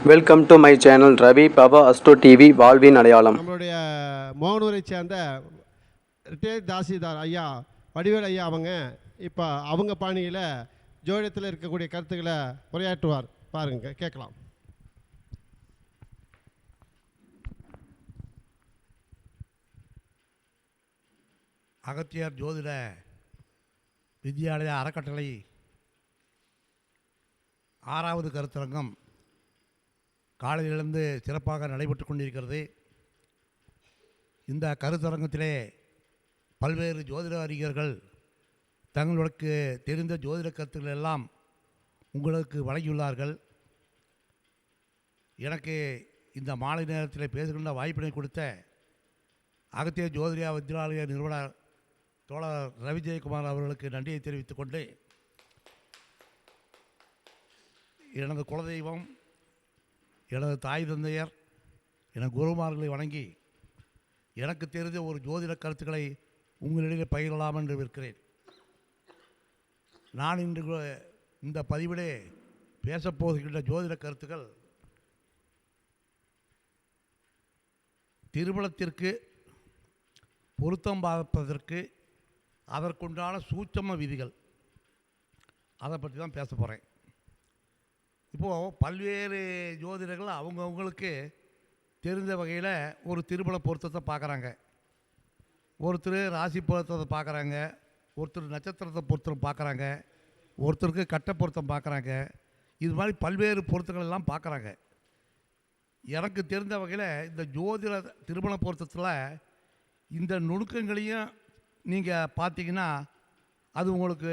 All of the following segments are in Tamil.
Welcome to my channel Ravi Baba astro TV வாழ்வின் அடையாளம் நம்மளுடைய மோகனூரை சேர்ந்த ரிட்டையர்ட் தாசில்தார் ஐயா வடிவேல் ஐயா அவங்க இப்போ அவங்க பாணியில் ஜோதிடத்தில் இருக்கக்கூடிய கருத்துக்களை உரையாற்றுவார். பாருங்க கேட்கலாம். அகத்தியர் ஜோதிட வித்யாலய அறக்கட்டளை ஆறாவது கருத்தரங்கம் காலையிலிருந்து சிறப்பாக நடைபெற்று கொண்டிருக்கிறது. இந்த கருத்தரங்கத்திலே பல்வேறு ஜோதிட அறிஞர்கள் தங்களுக்கு தெரிந்த ஜோதிட கருத்துக்கள் எல்லாம் உங்களுக்கு வழங்கியுள்ளார்கள். எனக்கு இந்த மாலை நேரத்தில் பேசுகின்ற வாய்ப்பினை கொடுத்த அகத்திய ஜோதிடா வித்யாலய நிறுவனர் தோழர் ரவி ஜெயக்குமார் அவர்களுக்கு நன்றியை தெரிவித்துக் கொண்டு எனது குலதெய்வம் எனது தாய் தந்தையர் எனது குருமார்களை வணங்கி எனக்கு தெரிந்த ஒரு ஜோதிட கருத்துக்களை உங்களிடையே பகிரலாம் என்று இருக்கிறேன் நான் இன்று இந்த பதிவிலே பேசப்போகின்ற ஜோதிட கருத்துக்கள் திருமணத்திற்கு பொருத்தம் பார்ப்பதற்கு அதற்குண்டான சூட்சம விதிகள். அதை பற்றி தான் பேச போகிறேன் இப்போது பல்வேறு ஜோதிடர்கள் அவங்கவுங்களுக்கு தெரிந்த வகையில் ஒரு திருமண பொருத்தத்தை பார்க்குறாங்க. ஒருத்தர் ராசி பொருத்தத்தை பார்க்குறாங்க. ஒருத்தர் நட்சத்திரத்தை பொருத்தம் பார்க்குறாங்க. ஒருத்தருக்கு கட்ட பொருத்தம் பார்க்குறாங்க. இது மாதிரி பல்வேறு பொருத்தங்கள் எல்லாம் பார்க்குறாங்க. எனக்கு தெரிந்த வகையில் இந்த ஜோதிட திருமண பொருத்தத்தில் இந்த நுணுக்கங்களையும் நீங்கள் பார்த்தீங்கன்னா அது உங்களுக்கு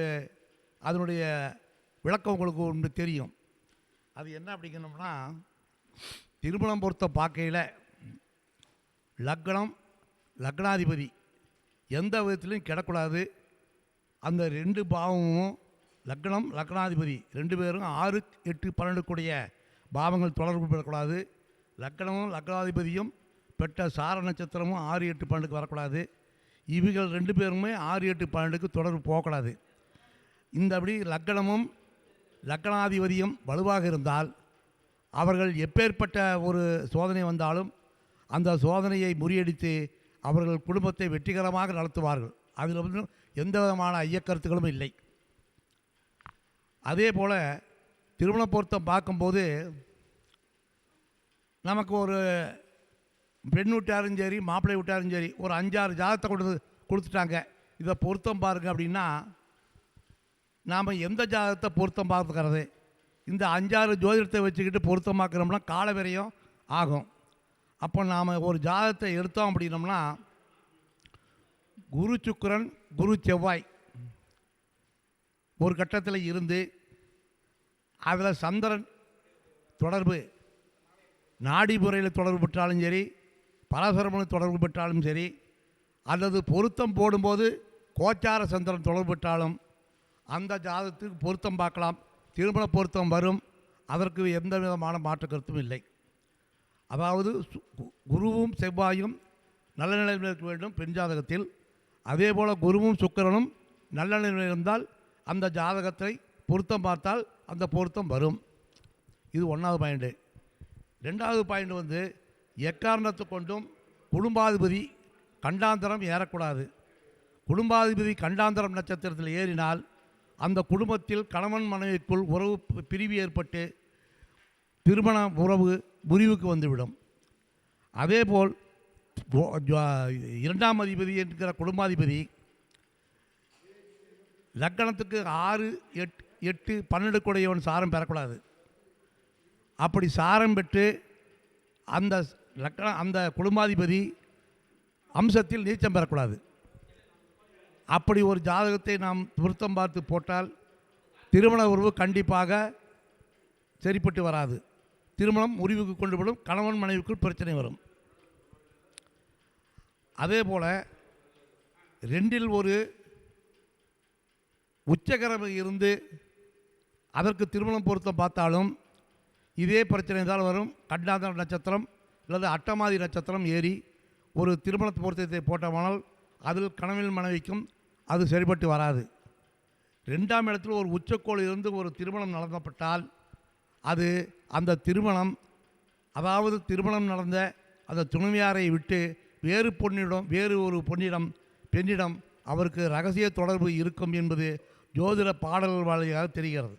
அதனுடைய விளக்கம் உங்களுக்கு ஒன்று தெரியும். அது என்ன அப்படிங்கணும்னா திருமணம் பொறுத்த பார்க்கையில் லக்னம் லக்னாதிபதி எந்த விதத்துலையும் கிடக்கூடாது. அந்த ரெண்டு பாவமும் லக்னம் லக்னாதிபதி ரெண்டு பேரும் ஆறு எட்டு பன்னெண்டு கூடிய பாவங்கள் தொடர்பு பெறக்கூடாது. லக்னமும் லக்னாதிபதியும் பெற்ற சார நட்சத்திரமும் ஆறு எட்டு பன்னெண்டுக்கு வரக்கூடாது. இவைகள் ரெண்டு பேருமே ஆறு எட்டு பன்னெண்டுக்கு தொடர்பு போகக்கூடாது. இந்தபடி லக்னமும் லக்கணாதிபதியும் வலுவாக இருந்தால் அவர்கள் எப்பேற்பட்ட ஒரு சோதனை வந்தாலும் அந்த சோதனையை முறியடித்து அவர்கள் குடும்பத்தை வெற்றிகரமாக நடத்துவார்கள். அதில் வந்து எந்த விதமான ஐயக்கருத்துகளும் இல்லை. அதே போல் திருமண பொருத்தம் பார்க்கும்போது நமக்கு ஒரு பெண் வீட்டாரும் சரி மாப்பிள்ளை வீட்டாரும் சரி ஒரு அஞ்சாறு ஜாதகத்தை கொண்டு கொடுத்துட்டாங்க. இதை பொருத்தம் பாருங்கள் அப்படின்னா நாம் எந்த ஜாதகத்தை பொருத்தம் பார்த்துக்கிறது? இந்த அஞ்சாறு ஜோதிடத்தை வச்சுக்கிட்டு பொருத்தமாக்கிறோம்னா காலவிரையும் ஆகும். அப்போ நாம் ஒரு ஜாதகத்தை எடுத்தோம் அப்படின்னோம்னா குரு சுக்கிரன் குரு செவ்வாய் ஒரு கட்டத்தில் இருந்து அதில் சந்திரன் தொடர்பு நாடி முறையில் தொடர்பு பெற்றாலும் சரி பரசரமணி தொடர்பு பெற்றாலும் சரி அல்லது பொருத்தம் போடும்போது கோச்சார சந்திரன் தொடர்பு பெற்றாலும் அந்த ஜாதகத்துக்கு பொருத்தம் பார்க்கலாம். திருமண பொருத்தம் வரும். அதற்கு எந்த விதமான மாற்று கருத்தும் இல்லை. அதாவது கு- குருவும் செவ்வாயும் நல்ல நிலையில் இருக்க வேண்டும் பெண் ஜாதகத்தில். அதே போல் குருவும் சுக்கரனும் நல்ல நிலையில் இருந்தால் அந்த ஜாதகத்தை பொருத்தம் பார்த்தால் அந்த பொருத்தம் வரும். இது ஒன்றாவது பாயிண்ட்டு ரெண்டாவது பாயிண்ட் வந்து எக்காரணத்தை கொண்டும் குடும்பாதிபதி கண்டாந்தரம் ஏறக்கூடாது. குடும்பாதிபதி கண்டாந்தரம் நட்சத்திரத்தில் ஏறினால் அந்த குடும்பத்தில் கணவன் மனைவிக்குள் உறவு பிரிவு ஏற்பட்டு திருமண உறவு முறிவுக்கு வந்துவிடும். அதேபோல் இரண்டாம் அதிபதி என்கிற குடும்பாதிபதி லக்கணத்துக்கு ஆறு எட் எட்டு பன்னெண்டு கூடையவன் சாரம் பெறக்கூடாது. அப்படி சாரம் பெற்று அந்த லக்கண அந்த குடும்பாதிபதி அம்சத்தில் நீச்சம் பெறக்கூடாது. அப்படி ஒரு ஜாதகத்தை நாம் பொருத்தம் பார்த்து போட்டால் திருமண உறவு கண்டிப்பாக சரிப்பட்டு வராது. திருமணம் முறிவுக்கு கொண்டு விடும் கணவன் மனைவிக்குள் பிரச்சனை வரும். அதே போல் ரெண்டில் ஒரு உச்சகரம் இருந்து அதற்கு திருமணம் பொருத்தம் பார்த்தாலும் இதே பிரச்சனை தான் வரும். கண்டாத நட்சத்திரம் அல்லது அட்டமாதி நட்சத்திரம் ஏறி ஒரு திருமண பொருத்தத்தை போட்டோமானால் அதில் கணவன் மனைவிக்கும் அது சரிப்பட்டு வராது. ரெண்டாம் இடத்தில் ஒரு உச்சக்கோள் இருந்து ஒரு திருமணம் நடத்தப்பட்டால் அது அந்த திருமணம் அதாவது திருமணம் நடந்த அந்த துணைவியாரை விட்டு வேறு பொண்ணிடம் வேறு ஒரு பொன்னிடம் பெண்ணிடம் அவருக்கு ரகசிய தொடர்பு இருக்கும் என்பது ஜோதிட பாடல்கள் வழியாக தெரிகிறது.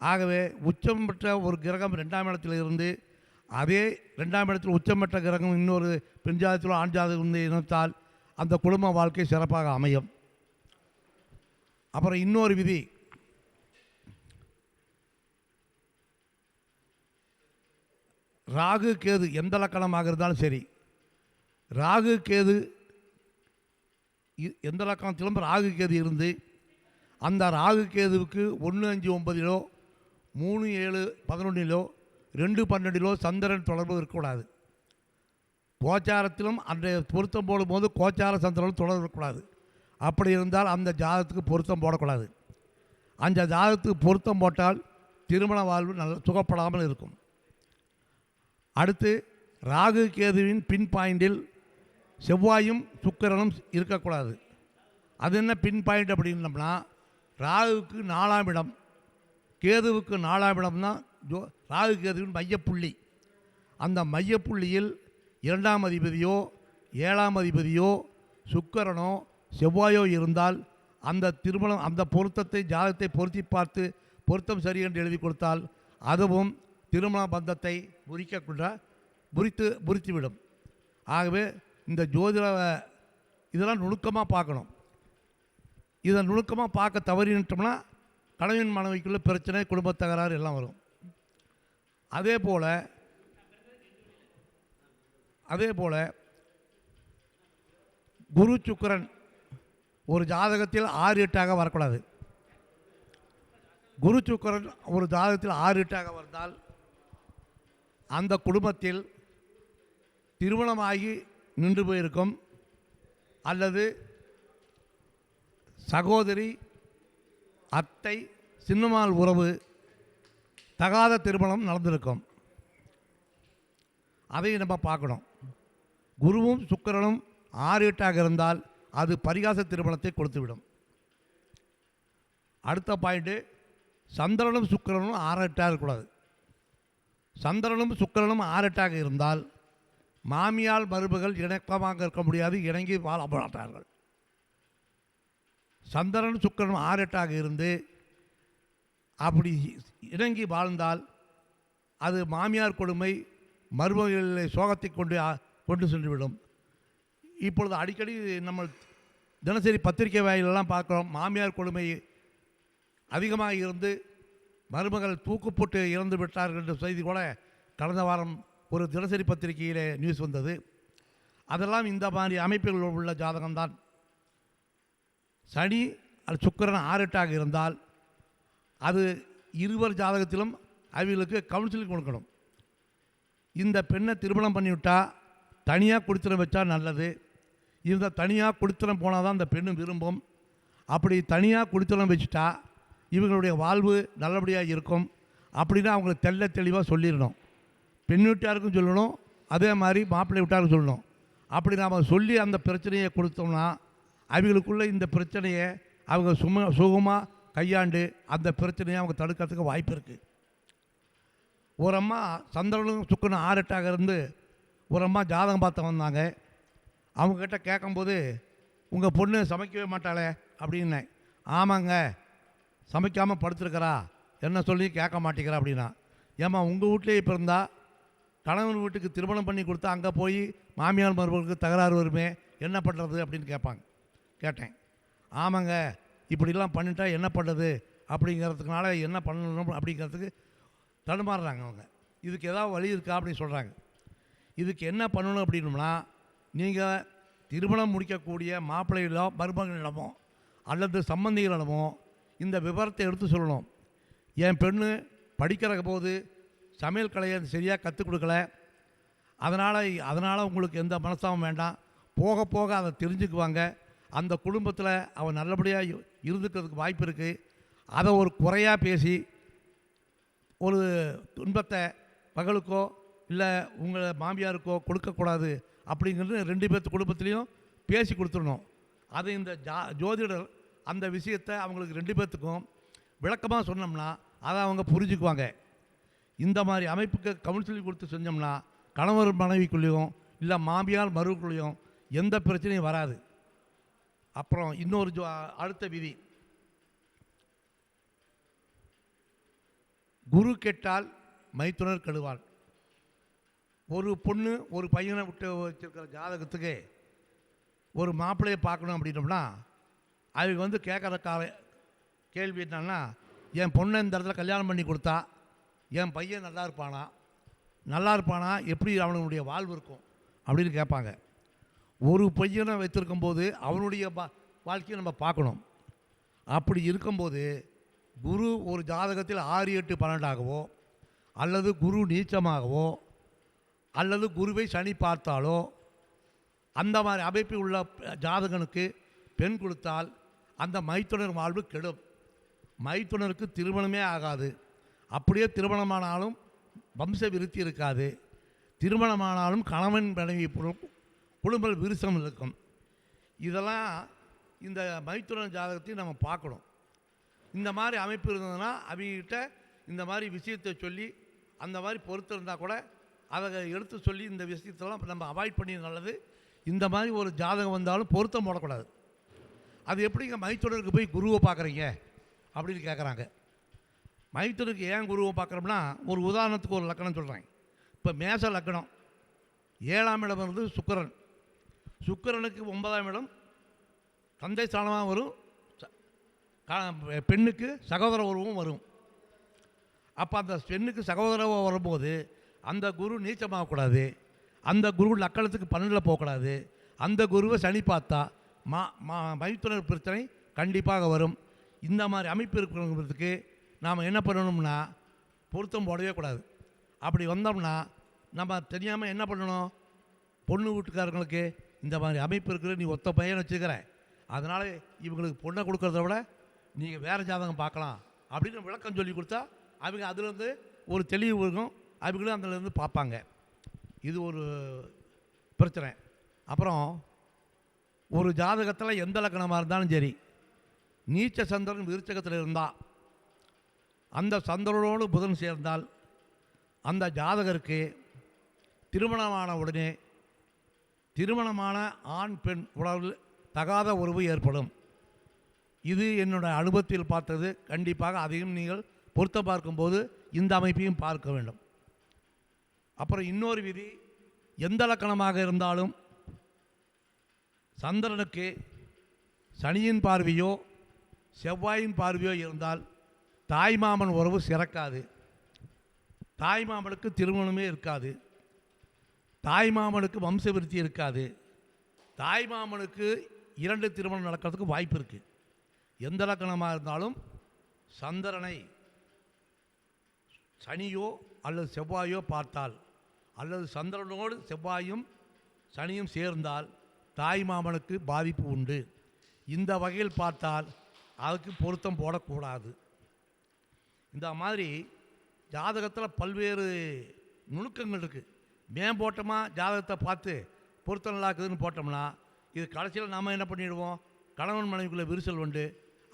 ஆகவே உச்சம் பெற்ற ஒரு கிரகம் ரெண்டாம் இடத்திலிருந்து அதே ரெண்டாம் இடத்தில் உச்சம் பெற்ற கிரகம் இன்னொரு பெண் ஜாதத்திலோ ஆண் ஜாதகம் இருந்து இணைத்தால் அந்த குடும்ப வாழ்க்கை சிறப்பாக அமையும். அப்புறம் இன்னொரு விதி. ராகு கேது எந்த லக்கணமாக இருந்தாலும் சரி. ராகு கேது எந்த லக்கணத்திலும் ராகு கேது இருந்து அந்த ராகு கேதுவுக்கு ஒன்று அஞ்சு ஒன்பதிலோ மூணு ஏழு பதினொன்றிலோ ரெண்டு பன்னெண்டிலோ சந்திரன் தொடர்பு இருக்கக்கூடாது. கோச்சாரத்திலும் அன்றைய பொருத்தம் போடும்போது கோச்சார சந்திரனும் தொடரக்கூடாது. அப்படி இருந்தால் அந்த ஜாதகத்துக்கு பொருத்தம் போடக்கூடாது. அந்த ஜாதகத்துக்கு பொருத்தம் போட்டால் திருமண வாழ்வு நல்ல சுகப்படாமல் இருக்கும். அடுத்து ராகு கேதுவின் பின் பாயிண்டில் செவ்வாயும் சுக்கிரனும் இருக்கக்கூடாது. அது என்ன பின் பாயிண்ட் அப்படின்னம்னா ராகுவுக்கு நாலாம் இடம் கேதுவுக்கு நாலாம் இடம் தான் ஜோ ராகு கேதுவின் மையப்புள்ளி. அந்த மையப்புள்ளியில் இரண்டாம் அதிபதியோ ஏழாம் அதிபதியோ சுக்கரனோ செவ்வாயோ இருந்தால் அந்த திருமணம் அந்த பொருத்தத்தை ஜாதகத்தை பொருத்தி பார்த்து பொருத்தம் சரி என்று எழுதி கொடுத்தால் அதுவும் திருமண பந்தத்தை முறிக்கக்குள்ள முறித்து முறித்துவிடும். ஆகவே இந்த ஜோதிட இதெல்லாம் நுணுக்கமாக பார்க்கணும். இதை நுணுக்கமாக பார்க்க தவறிட்டோம்னா கணவன் மனைவிக்குள்ள பிரச்சனை குடும்ப தகராறு எல்லாம் வரும். அதே போல் அதே போல் குரு சுக்கிரன் ஒரு ஜாதகத்தில் ஆறு எட்டாக வரக்கூடாது. குரு சுக்கிரன் ஒரு ஜாதகத்தில் ஆறு எட்டாக வந்தால் அந்த குடும்பத்தில் திருமணமாகி நின்று போயிருக்கும். அல்லது சகோதரி அத்தை சின்னமால் உறவு தகாத திருமணம் நடந்திருக்கும். அதை நம்ம பார்க்கணும். குருவும் சுக்கிரனும் ஆறு எட்டாக இருந்தால் அது பரிகாச திருமணத்தை கொடுத்துவிடும். அடுத்த பாயிண்ட்டு சந்திரனும் சுக்கிரனும் ஆறு எட்டாக இருக்கக்கூடாது. சந்திரனும் சுக்கிரனும் ஆறு எட்டாக இருந்தால் மாமியால் மருமகள் இணக்கமாக இருக்க முடியாது இணங்கி வாழ மாட்டார்கள். சந்திரன் சுக்கிரனும் ஆறு எட்டாக இருந்து அப்படி இணங்கி வாழ்ந்தால் அது மாமியார் கொடுமை மருமகளை சோகத்தை கொண்டு கொண்டு சென்றுவிடும். இப்பொழுது அடிக்கடி நம்ம தினசரி பத்திரிகை வாயிலெல்லாம் பார்க்குறோம். மாமியார் கொடுமை அதிகமாக இருந்து மருமகள் தூக்கு போட்டு இறந்து விட்டார்கள் என்ற செய்தி கூட கடந்த வாரம் ஒரு தினசரி பத்திரிகையில் நியூஸ் வந்தது. அதெல்லாம் இந்த மாதிரி அமைப்பில் உள்ள ஜாதகம்தான். சனி அல்லது சுக்கிரன் ஆறுட்டாக இருந்தால் அது இருவர் ஜாதகத்திலும் அவிகளுக்கு கவுன்சிலிங் கொடுக்கணும். இந்த பெண்ணை திருமணம் பண்ணிவிட்டா தனியாக குடித்தனம் வச்சா நல்லது. இந்த தனியாக குடித்தனம் போனால் தான் அந்த பெண்ணு விரும்பும். அப்படி தனியாக குடித்தனம் வச்சுட்டா இவங்களுடைய வாழ்வு நல்லபடியாக இருக்கும். அப்படின்னு அவங்களுக்கு தெள்ள தெளிவாக சொல்லிடணும். பெண் வீட்டாருக்கும் சொல்லணும். அதே மாதிரி மாப்பிள்ளை வீட்டாருக்கும் சொல்லணும். அப்படி நாம் சொல்லி அந்த பிரச்சனையை கொடுத்தோம்னா அவங்களுக்குள்ளே இந்த பிரச்சனையை அவங்க சும சுகமாக கையாண்டு அந்த பிரச்சனையை அவங்க தடுக்கிறதுக்கு வாய்ப்பு இருக்குது ஒரு அம்மா சந்திரனும் சுக்கனும் ஆறெட்டாக இருந்து ஒரு அம்மா ஜாதகம் பார்த்து வந்தாங்க. அவங்கக்கிட்ட கேட்கும்போது உங்கள் பொண்ணு சமைக்கவே மாட்டாளே அப்படின்னேன் ஆமாங்க சமைக்காமல் படுத்துருக்கிறா. என்ன சொல்லி கேட்க மாட்டேங்கிறா அப்படின்னா. ஏம்மா உங்கள் வீட்லேயே இப்போ இருந்தால் கணவன் வீட்டுக்கு திருமணம் பண்ணி கொடுத்தா அங்கே போய் மாமியார் மருமகளுக்கு தகராறு வருமே என்ன பண்ணுறது அப்படின்னு கேட்பாங்க. கேட்டேன். ஆமாங்க இப்படிலாம் பண்ணிட்டா என்ன பண்ணுறது அப்படிங்கிறதுக்குனால என்ன பண்ணணும் அப்படிங்கிறதுக்கு தடுமாறுறாங்க அவங்க. இதுக்கு ஏதாவது வழி இருக்கா? அப்படின்னு சொல்கிறாங்க இதுக்கு என்ன பண்ணணும் அப்படின்னா நீங்கள் திருமணம் முடிக்கக்கூடிய மாப்பிள்ளைகளோ மருமகளிடமோ அல்லது சம்பந்திகளிடமோ இந்த விவரத்தை எடுத்து சொல்லணும். என் பெண்ணு படிக்கிற போது சமையல் கலையை சரியாக கற்றுக் கொடுக்கல. அதனால் அதனால் உங்களுக்கு எந்த மனஸ்தாபம் வேண்டாம். போக போக அதை தெரிஞ்சுக்குவாங்க. அந்த குடும்பத்தில் அவன் நல்லபடியாக இருந்துக்கிறதுக்கு வாய்ப்பு இருக்குது அதை ஒரு குறையாக பேசி ஒரு துன்பத்தை மகளுக்கோ இல்லை உங்களை மாமியாருக்கோ கொடுக்கக்கூடாது அப்படிங்கிறது ரெண்டு பேர்த்து குடும்பத்துலேயும் பேசி கொடுத்துடணும். அது இந்த ஜா ஜோதிடர் அந்த விஷயத்தை அவங்களுக்கு ரெண்டு பேர்த்துக்கும் விளக்கமாக சொன்னோம்னா அதை அவங்க புரிஞ்சுக்குவாங்க. இந்த மாதிரி அமைப்புக்கு கவுன்சிலிங் கொடுத்து செஞ்சோம்னா கணவர் மனைவிக்குள்ளேயும் இல்லை மாமியார் மருவுக்குள்ளேயும் எந்த பிரச்சனையும் வராது. அப்புறம் இன்னொரு ஜோ அடுத்த விதி. குரு கெட்டால் மைத்துனர் கெடுவாள் ஒரு பொண்ணு ஒரு பையனை விட்டு வச்சிருக்கிற ஜாதகத்துக்கு ஒரு மாப்பிள்ளையை பார்க்கணும் அப்படின்னோம்னா அவங்க வந்து கேட்குற கால கேள்வி என்னன்னா என் பொண்ணை இந்த இடத்துல கல்யாணம் பண்ணி கொடுத்தா என் பையன் நல்லா இருப்பானா? நல்லா இருப்பானா? எப்படி அவனுடைய வாழ்வு இருக்கும்? அப்படின்னு கேட்பாங்க. ஒரு பையனை வைத்திருக்கும் போது அவனுடைய பா- வாழ்க்கையை நம்ம பார்க்கணும். அப்படி இருக்கும்போது குரு ஒரு ஜாதகத்தில் ஆறு எட்டு பன்னெண்டாகவோ அல்லது குரு நீச்சமாகவோ அல்லது குருவை சனி பார்த்தாலோ அந்த மாதிரி அமைப்பு உள்ள ஜாதகனுக்கு பெண் கொடுத்தால் அந்த மைத்துனர் வாழ்வு கெடும். மைத்துனருக்கு திருமணமே ஆகாது. அப்படியே திருமணமானாலும் வம்ச விருத்தி இருக்காது. திருமணமானாலும் கணவன் மனைவி குடும்ப விருசம் இருக்கும். இதெல்லாம் இந்த மைத்துனர் ஜாதகத்தையும் நம்ம பார்க்கணும். இந்த மாதிரி அமைப்பு இருந்ததுன்னா அவங்ககிட்ட இந்த மாதிரி விஷயத்தை சொல்லி அந்த மாதிரி பொறுத்து இருந்தால் கூட அதை எடுத்து சொல்லி இந்த விஷயத்தெல்லாம் நம்ம அவாய்ட் பண்ணி நல்லது. இந்த மாதிரி ஒரு ஜாதகம் வந்தாலும் பொருத்தம் போடக்கூடாது. அது எப்படிங்க மைத்துடருக்கு போய் குருவை பார்க்குறீங்க? அப்படின்னு கேட்குறாங்க மைத்துடருக்கு ஏன் குருவை பார்க்குறோம்னா ஒரு உதாரணத்துக்கு ஒரு லக்கணம் சொல்கிறேன் இப்போ மேச லக்கணம். ஏழாம் இடம் வந்து சுக்கிரன். சுக்கிரனுக்கு ஒன்பதாம் இடம் தந்தை ஸ்தானமாக வரும். ச- கா- பெண்ணுக்கு சகோதர உருவம் வரும். அப்போ அந்த பெண்ணுக்கு சகோதர வரும்போது அந்த குரு நீச்சமாகக்கூடாது. அந்த குரு லக்கணத்துக்கு பன்னெண்டில் போகக்கூடாது. அந்த குருவை சனி பார்த்தா மா மா மைத்துனர் பிரச்சனை கண்டிப்பாக வரும். இந்த மாதிரி அமைப்பு இருக்கிறவங்களுக்கு நாம் என்ன பண்ணணும்னா பொருத்தம் போடவே கூடாது. அப்படி வந்தோம்னா நம்ம தெரியாமல் என்ன பண்ணணும்? பொண்ணு வீட்டுக்காரங்களுக்கு இந்த மாதிரி அமைப்பு இருக்கிற நீ ஒத்த பையன் வச்சுக்கிற. அதனால் இவங்களுக்கு பொண்ணை கொடுக்கறத விட நீங்கள் வேறு ஜாதகம் பார்க்கலாம் அப்படின்னு விளக்கம் சொல்லி கொடுத்தா அவங்க அதுலேருந்து ஒரு தெளிவு இருக்கும். அவங்களும் அதிலேருந்து பார்ப்பாங்க. இது ஒரு பிரச்சனை. அப்புறம் ஒரு ஜாதகத்தில் எந்த லக்கணமாக இருந்தாலும் சரி நீச்ச சந்திரன் விருச்சகத்தில் இருந்தால் அந்த சந்திரனோடு புதன் சேர்ந்தால் அந்த ஜாதகருக்கு திருமணமான உடனே திருமணமான ஆண் பெண் உடல் தகாத உறவு ஏற்படும். இது என்னோட அனுபவத்தில் பார்த்தது. கண்டிப்பாக அதையும் நீங்கள் பொருத்த பார்க்கும்போது இந்த அமைப்பையும் பார்க்க வேண்டும். அப்புறம் இன்னொரு விதி எந்த லக்கணமாக இருந்தாலும் சந்திரனுக்கு சனியின் பார்வையோ செவ்வாயின் பார்வையோ இருந்தால் தாய்மாமன் உறவு சிறக்காது. தாய்மாமனுக்கு திருமணமே இருக்காது. தாய்மாமனுக்கு வம்சவிருத்தி இருக்காது. தாய்மாமனுக்கு இரண்டு திருமணம் நடக்கிறதுக்கு வாய்ப்பு இருக்குது எந்த லக்கணமாக இருந்தாலும் சந்திரனை சனியோ அல்லது செவ்வாயோ பார்த்தால் அல்லது சந்திரனோடு செவ்வாயும் சனியும் சேர்ந்தால் தாய்மாமனுக்கு பாதிப்பு உண்டு. இந்த வகையில் பார்த்தால் அதுக்கு பொருத்தம் போடக்கூடாது. இந்த மாதிரி ஜாதகத்தில் பல்வேறு நுணுக்கங்கள் இருக்குது மேம்போட்டமாக ஜாதகத்தை பார்த்து பொருத்தம் நல்லா இருக்குதுன்னு போட்டோம்னா இது கடைசியில் நாம் என்ன பண்ணிடுவோம்? கணவன் மனைவிக்குள்ளே விரிசல் உண்டு.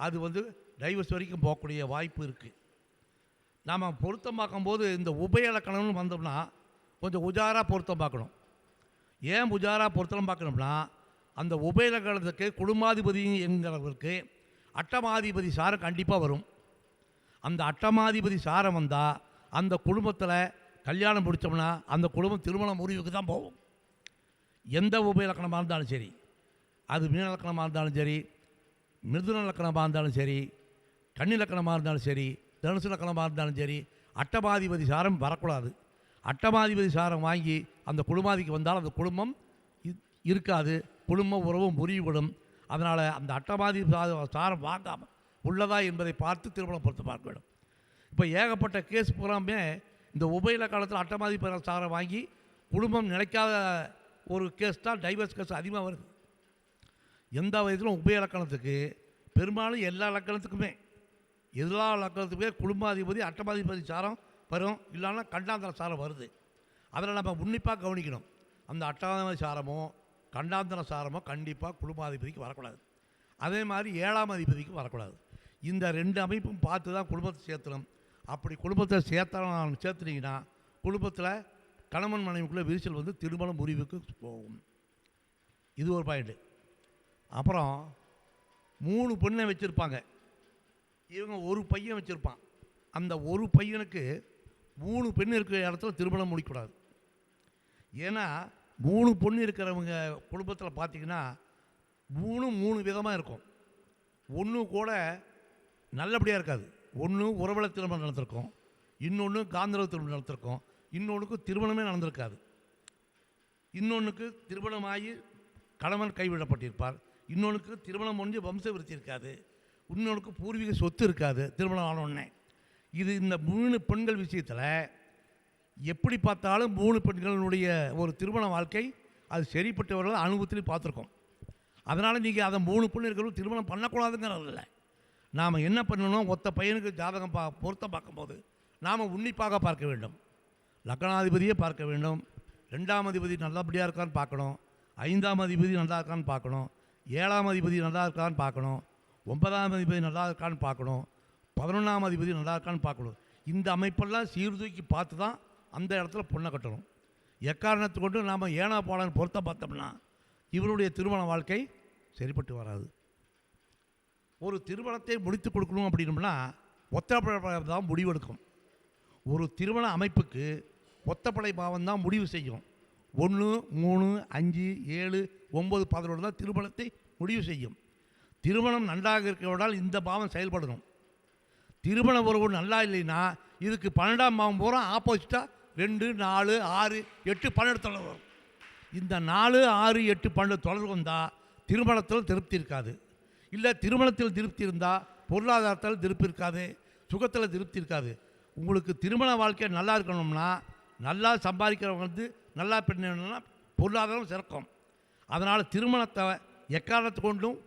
அது வந்து டைவர்ஸ் வரைக்கும் போகக்கூடிய வாய்ப்பு இருக்குது நாம் பொருத்தம் பார்க்கும்போது இந்த உபயலக்கணம்னு வந்தோம்னா கொஞ்சம் உஜாரா பொருத்தம் பார்க்கணும். ஏன் உஜாரா பொருத்தம் பார்க்கணும்னா அந்த உபய இலக்கணத்துக்கு குடும்பாதிபதி என்கிறவருக்கு அட்டமாதிபதி சாரம் கண்டிப்பாக வரும். அந்த அட்டமாதிபதி சாரம் வந்தால் அந்த குடும்பத்தில் கல்யாணம் முடித்தோம்னா அந்த குடும்பம் திருமண முறிவுக்கு தான் போகும். எந்த உபயலக்கணமாக இருந்தாலும் சரி அது மீனலக்கணமாக இருந்தாலும் சரி மிருதுநலக்கணமாக இருந்தாலும் சரி கன்னி இருந்தாலும் சரி தனுசு லக்கணமாக இருந்தாலும் சரி அட்டமாதிபதி சாரம் வரக்கூடாது. அட்டமாதிபதி சாரம் வாங்கி அந்த குடும்பாதிக்கு வந்தால் அந்த குடும்பம் இ- இருக்காது. குடும்ப உறவும் முறிவுபடும். அதனால் அந்த அட்டமாதி சா- சாரம் வாங்காமல் உள்ளதா என்பதை பார்த்து திருமணம் பொறுத்து பார்க்க வேண்டும். இப்போ ஏகப்பட்ட கேஸ் பூராமே இந்த உபயில காலத்தில் அட்டமாதி சாரம் வாங்கி குடும்பம் நிலைக்காத ஒரு கேஸ் தான் டைவர்ஸ் கேஸ் அதிகமாக வருது. எந்த வயதிலும் உபய இலக்கணத்துக்கு? பெரும்பாலும் எல்லா இலக்கணத்துக்குமே. எல்லா இலக்கணத்துக்குமே குடும்பாதிபதி அட்டமாதிபதி சாரம் வரும் இல்லைன்னா கண்டாந்தர சாரம் வருது. அதில் நம்ம உன்னிப்பாக கவனிக்கணும். அந்த அட்டாதிபதி சாரமோ கண்டாந்தர சாரமோ கண்டிப்பாக குடும்பாதிபதிக்கு வரக்கூடாது. அதே மாதிரி ஏழாம் அதிபதிக்கு வரக்கூடாது. இந்த ரெண்டு அமைப்பும் பார்த்து தான் குடும்பத்தை சேர்த்தணும். அப்படி குடும்பத்தை சேர்த்தான்னு சேர்த்துனீங்கன்னா குடும்பத்தில் கணவன் மனைவிக்குள்ளே விரிசல் வந்து திருமண முறிவுக்கு போகும். இது ஒரு பாயிண்ட்டு அப்புறம் மூணு பெண்ணை வச்சுருப்பாங்க. இவங்க ஒரு பையன் வச்சுருப்பான். அந்த ஒரு பையனுக்கு மூணு பெண் இருக்கிற இடத்துல திருமணம் முடிக்கக்கூடாது. ஏன்னா மூணு பொண்ணு இருக்கிறவங்க குடும்பத்தில் பார்த்தீங்கன்னா மூணு மூணு விதமாக இருக்கும். ஒன்று கூட நல்லபடியாக இருக்காது. ஒன்று உறவள திருமணம் நடந்திருக்கும். இன்னொன்று காந்தரவ திருமணம் நடந்திருக்கும். இன்னொன்றுக்கு திருமணமே நடந்திருக்காது. இன்னொன்றுக்கு திருமணமாகி கணவன் கைவிடப்பட்டிருப்பார். இன்னொன்றுக்கு திருமணம் முடிஞ்சு வம்ச விருத்தி இருக்காது. இன்னொன்றுக்கு பூர்வீக சொத்து இருக்காது திருமணம் ஆனோடனே இது இந்த மூணு பெண்கள் விஷயத்தில் எப்படி பார்த்தாலும் மூணு பெண்களுடைய ஒரு திருமண வாழ்க்கை அது சரிப்பட்டவர்கள் அனுபவத்திலையும் பார்த்துருக்கோம். அதனால் நீங்கள் அதை மூணு பெண் இருக்கிறவங்க திருமணம் பண்ணக்கூடாதுங்கிறதில்ல. நாம் என்ன பண்ணணும்? ஒத்த பையனுக்கு ஜாதகம் பா பொருத்தம் பார்க்கும்போது நாம் உன்னிப்பாக பார்க்க வேண்டும். லக்னாதிபதியே பார்க்க வேண்டும். ரெண்டாம் அதிபதி நல்லபடியாக இருக்கான்னு பார்க்கணும். ஐந்தாம் அதிபதி நல்லா இருக்கான்னு பார்க்கணும். ஏழாம் அதிபதி நல்லா இருக்கான்னு பார்க்கணும். ஒன்பதாம் அதிபதி நல்லா இருக்கான்னு பார்க்கணும். பதினொன்றாம் அதிபதி நல்லா இருக்கான்னு பார்க்கணும். இந்த அமைப்பெல்லாம் சீர்தூக்கி பார்த்து தான் அந்த இடத்துல பொண்ணை கட்டணும். எக்காரணத்தை கொண்டு நாம் ஏனா போலான்னு பொருத்த பார்த்தோம்னா இவருடைய திருமண வாழ்க்கை சரிப்பட்டு வராது. ஒரு திருமணத்தை முடித்து கொடுக்கணும் அப்படின்னோம்னா ஒத்தப்படை தான் முடிவெடுக்கும் ஒரு திருமண அமைப்புக்கு ஒத்தப்படை பாவம் தான் முடிவு செய்யும். ஒன்று மூணு அஞ்சு ஏழு ஒம்பது பதினொன்று தான் திருமணத்தை முடிவு செய்யும். திருமணம் நன்றாக இருக்கிறவடால் இந்த பாவம் செயல்படணும். திருமண உறவு நல்லா இல்லைன்னா இதுக்கு பன்னெண்டாம் மாவம் பூரா ஆப்போசிட்டாக ரெண்டு நாலு ஆறு எட்டு பன்னெண்டு தொடர்பு வரும். இந்த நாலு ஆறு எட்டு பன்னெண்டு தொடர்பு வந்தால் திருமணத்தில் திருப்தி இருக்காது. இல்லை திருமணத்தில் திருப்தி இருந்தால் பொருளாதாரத்தில் திருப்தி இருக்காது சுகத்தில் திருப்தி இருக்காது. உங்களுக்கு திருமண வாழ்க்கை நல்லா இருக்கணும்னா நல்லா சம்பாதிக்கிறவங்க வந்து நல்லா பெண்ணா பொருளாதாரம் சிறக்கும். அதனால் திருமணத்தை எக்காரணத்து கொண்டும்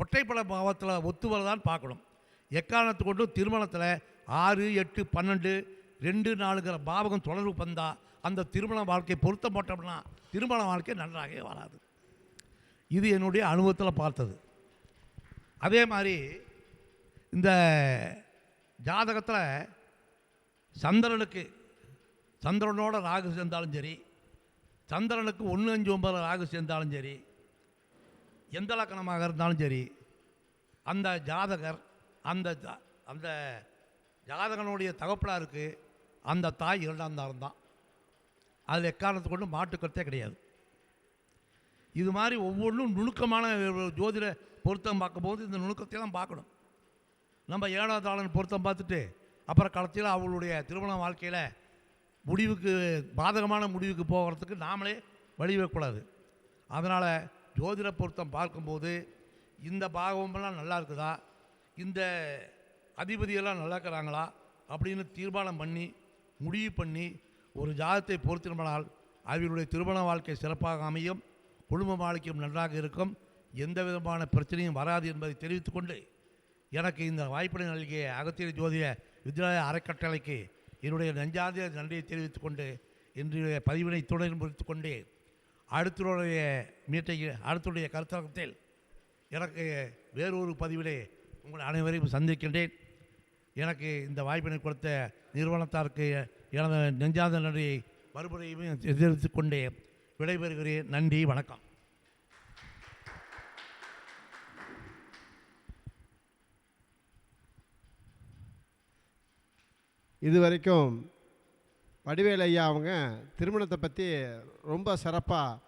ஒற்றைப்பட பாவத்தில் ஒத்து வரதான்னு பார்க்கணும். எக்காரணத்து கொண்டும் திருமணத்தில் ஆறு எட்டு பன்னெண்டு ரெண்டு நாலுங்கிற பாவகம் தொடர்பு வந்தால் அந்த திருமண வாழ்க்கை பொருத்த போட்டோம்னா திருமண வாழ்க்கை நன்றாகவே வராது. இது என்னுடைய அனுபவத்தில் பார்த்தது. அதே மாதிரி இந்த ஜாதகத்தில் சந்திரனுக்கு சந்திரனோட ராகு சேர்ந்தாலும் சரி சந்திரனுக்கு ஒன்று அஞ்சு ஒன்பது ராகு சேர்ந்தாலும் சரி எந்த லக்கணமாக இருந்தாலும் சரி அந்த ஜாதகர் அந்த ஜா- அந்த ஜாதகனுடைய தகப்பனாருக்கு அந்த தாய் இரண்டாம் தாரம் தான். அதில் எக்காரணத்தை கொண்டு மாட்டுக்கருத்தே கிடையாது. இது மாதிரி ஒவ்வொன்றும் நுணுக்கமான ஜோதிட பொருத்தம் பார்க்கும்போது இந்த நுணுக்கத்தை தான் பார்க்கணும். நம்ம ஏழாவது ஆளன் பொருத்தம் பார்த்துட்டு அப்புறம் கடைசியில் அவளுடைய திருமண வாழ்க்கையில் முடிவுக்கு பாதகமான முடிவுக்கு போகிறதுக்கு நாமளே வழி அதனால் ஜோதிட பொருத்தம் பார்க்கும்போது இந்த பாகமெல்லாம் நல்லா இருக்குதா? இந்த அதிபதியெல்லாம் நல்லா இருக்கிறாங்களா அப்படின்னு தீர்மானம் பண்ணி முடிவு பண்ணி ஒரு ஜாதத்தை பொறுத்திருந்தால் அவர்களுடைய திருமண வாழ்க்கை சிறப்பாக அமையும் குடும்ப வாழ்க்கையும் நன்றாக இருக்கும் எந்த விதமான பிரச்சனையும் வராது என்பதை தெரிவித்துக்கொண்டு எனக்கு இந்த வாய்ப்பினை நல்கிய அகத்திய ஜோதிய வித்யாலய அறக்கட்டளைக்கு என்னுடைய நெஞ்சாதிய நன்றியை தெரிவித்துக் கொண்டு இன்றைய பதிவினை தொடர்ந்து முடித்து கொண்டு அடுத்தருடைய மீட்டை அடுத்துடைய கருத்தரங்கத்தில் எனக்கு வேறொரு பதிவிலே உங்கள் அனைவரையும் சந்திக்கின்றேன். எனக்கு இந்த வாய்ப்பினை கொடுத்த நிறுவனத்தாருக்கு எனது நெஞ்சாத நன்றியை மறுபடியும் எதிர்த்து கொண்டே விடைபெறுகிறேன். நன்றி வணக்கம். இது வரைக்கும் வடிவேல் ஐயா அவங்க திருமணத்தை பற்றி ரொம்ப சிறப்பாக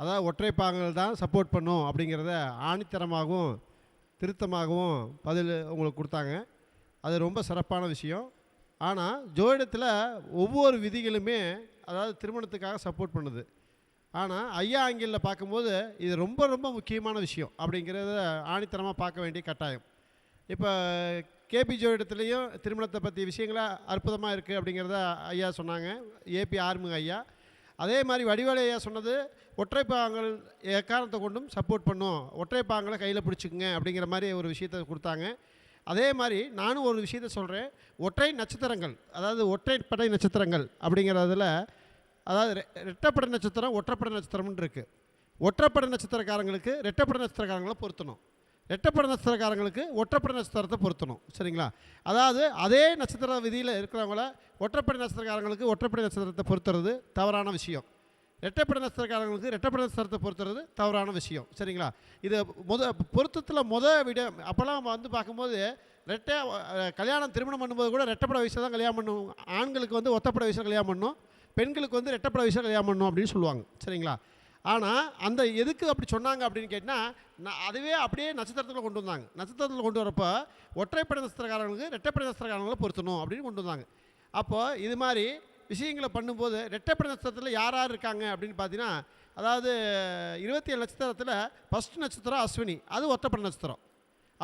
அதாவது ஒற்றைப்பாங்கள் தான் சப்போர்ட் பண்ணும் அப்படிங்கிறத ஆணித்தரமாகவும் திருத்தமாகவும் பதில் உங்களுக்கு கொடுத்தாங்க. அது ரொம்ப சிறப்பான விஷயம். ஆனால் ஜோதிடத்தில் ஒவ்வொரு விதிகளுமே அதாவது திருமணத்துக்காக சப்போர்ட் பண்ணுது. ஆனால் ஐயா ஆங்கிளில் பார்க்கும்போது இது ரொம்ப ரொம்ப முக்கியமான விஷயம் அப்படிங்கிறத ஆணித்தரமாக பார்க்க வேண்டிய கட்டாயம். இப்போ கேபி ஜோதிடத்துலேயும் திருமணத்தை பற்றி விஷயங்களா அற்புதமாக இருக்குது அப்படிங்கிறத ஐயா சொன்னாங்க. ஏபி ஆர்முக ஐயா. அதே மாதிரி வடிவேலு சொன்னது சொன்னது ஒற்றைப்பாங்கள் எக்காரணத்தை கொண்டும் சப்போர்ட் பண்ணும்? ஒற்றைப்பாங்களை கையில் பிடிச்சிக்குங்க அப்படிங்கிற மாதிரி ஒரு விஷயத்தை கொடுத்தாங்க. அதே மாதிரி நானும் ஒரு விஷயத்த சொல்கிறேன் ஒற்றை நட்சத்திரங்கள் அதாவது ஒற்றைப்படை நட்சத்திரங்கள் அப்படிங்கிறதுல அதாவது ரெ- நட்சத்திரம் ஒற்றைப்படை நட்சத்திரம்னு இருக்குது ஒற்றைப்படை நட்சத்திரக்காரங்களுக்கு ரெட்டப்படை நட்சத்திரக்காரங்களை பொருத்தணும். ரெட்டப்படை நட்சத்திரக்காரங்களுக்கு ஒற்றைப்படை நட்சத்திரத்தை பொருத்தணும். சரிங்களா? அதாவது அதே நட்சத்திர விதியில் இருக்கிறவங்கள ஒற்றப்படை நட்சத்திரக்காரங்களுக்கு ஒற்றைப்படை நட்சத்திரத்தை பொருத்துறது தவறான விஷயம். ரெட்டைப்படை நட்சத்திரக்காரங்களுக்கு ரெட்டைப்படை நட்சத்திரத்தை பொறுத்துறது தவறான விஷயம். சரிங்களா? இது முத பொருத்தத்தில் முத விட அப்போல்லாம் வந்து பார்க்கும்போது ரெட்டை கல்யாணம் திருமணம் பண்ணும்போது கூட ரெட்டப்பட வயசில் தான் கல்யாணம் பண்ணும் ஆண்களுக்கு வந்து ஒத்தப்பட வயசில் கல்யாணம் பண்ணணும் பெண்களுக்கு வந்து ரெட்டப்பட வயசில் கல்யாணம் பண்ணணும் அப்படின்னு சொல்லுவாங்க. சரிங்களா? ஆனால் அந்த எதுக்கு அப்படி சொன்னாங்க அப்படின்னு கேட்டால் நான் அதுவே அப்படியே நட்சத்திரத்தில் கொண்டு வந்தாங்க. நட்சத்திரத்தில் கொண்டு வரப்போ ஒற்றைப்படை நட்சத்திரக்காரங்களுக்கு ரெட்டைப்படை நட்சத்திரக்காரங்களை பொருத்தணும் அப்படின்னு கொண்டு வந்தாங்க. அப்போ இது மாதிரி விஷயங்களை பண்ணும்போது ரெட்டைப்படை நட்சத்திரத்தில் யார் யார் இருக்காங்க அப்படின்னு பார்த்தீங்கன்னா அதாவது இருபத்தி ஏழு நட்சத்திரத்தில் ஃபஸ்ட் நட்சத்திரம் அஸ்வினி அது ஒற்றைப்படை நட்சத்திரம்.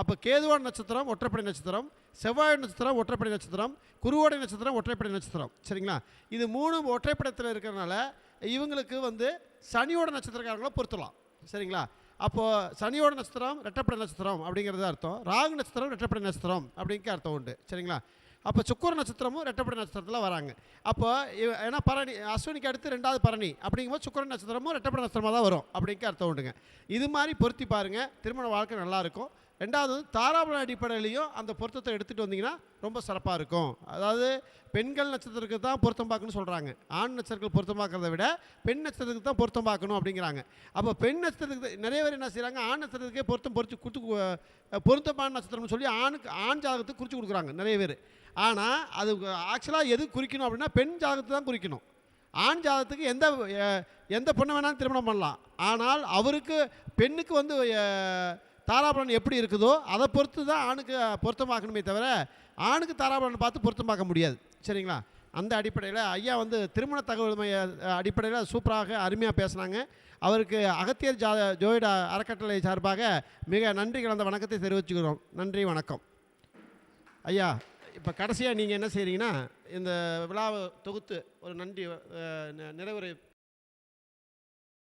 அப்போ கேதுவான நட்சத்திரம் ஒற்றைப்படை நட்சத்திரம் செவ்வாய் நட்சத்திரம் ஒற்றைப்படை நட்சத்திரம் குருவோடை நட்சத்திரம் ஒற்றைப்படை நட்சத்திரம். சரிங்களா? இது மூணும் ஒற்றைப்படத்தில் இருக்கிறனால இவங்களுக்கு வந்து சனியோட நட்சத்திரக்காரங்களை பொருத்தலாம். சரிங்களா? அப்போது சனியோட நட்சத்திரம் ரெட்டப்படை நட்சத்திரம் அப்படிங்கிறது அர்த்தம். ராகு நட்சத்திரம் ரெட்டப்படை நட்சத்திரம் அப்படிங்கிற அர்த்தம் உண்டு. சரிங்களா? அப்போ சுக்கர நட்சத்திரமும் ரெட்டப்படை நட்சத்திரத்தில் வராங்க. அப்போ இவ- ஏன்னா பரணி அஸ்வினிக்கு அடுத்து ரெண்டாவது பரணி அப்படிங்கும்போது சுக்கர நட்சத்திரமும் ரெட்டப்படை நட்சத்திரமாக தான் வரும் அப்படிங்க அர்த்தம் உண்டுங்க. இது மாதிரி பொருத்தி பாருங்கள் திருமண வாழ்க்கை நல்லாயிருக்கும் ரெண்டாவது வந்து தாராபல அடிப்படையிலையும் அந்த பொருத்தத்தை எடுத்துகிட்டு வந்தீங்கன்னா ரொம்ப சிறப்பாக இருக்கும். அதாவது பெண்கள் நட்சத்திரத்துக்கு தான் பொருத்தம் பார்க்கணும்னு சொல்கிறாங்க ஆண் நட்சத்திரங்கள் பொருத்தம் பார்க்குறத விட பெண் நட்சத்திரத்துக்கு தான் பொருத்தம் பார்க்கணும் அப்படிங்கிறாங்க. அப்போ பெண் நட்சத்திரத்துக்கு நிறைய பேர் என்ன செய்கிறாங்க ஆண் நட்சத்திரத்துக்கே பொருத்தம் பொறுத்து கொடுத்து பொருத்தமான நட்சத்திரம்னு சொல்லி ஆணுக்கு ஆண் ஜாதகத்துக்கு குறித்து கொடுக்குறாங்க நிறைய பேர். ஆனால் அது ஆக்சுவலாக எது குறிக்கணும் அப்படின்னா பெண் ஜாதகத்தை தான் குறிக்கணும். ஆண் ஜாதகத்துக்கு எந்த எந்த பொண்ணை வேணாலும் திருமணம் பண்ணலாம். ஆனால் அவருக்கு பெண்ணுக்கு வந்து தாராபலன் எப்படி இருக்குதோ அதை பொறுத்து தான் ஆணுக்கு பொருத்தமாக்கணுமே தவிர ஆணுக்கு தாராபலன் பார்த்து பொருத்தமாக்க முடியாது. சரிங்களா? அந்த அடிப்படையில் ஐயா வந்து திருமண தகவல் மைய அடிப்படையில் சூப்பராக அருமையாக பேசுனாங்க. அவருக்கு அகத்தியர் ஜா ஜோயிட அறக்கட்டளை சார்பாக மிக நன்றி கலந்த வணக்கத்தை தெரிவிச்சுக்கிறோம். நன்றி வணக்கம். ஐயா இப்போ கடைசியாக நீங்கள் என்ன செய்கிறீங்கன்னா இந்த விழாவை தொகுத்து ஒரு நன்றி நிறைவுரை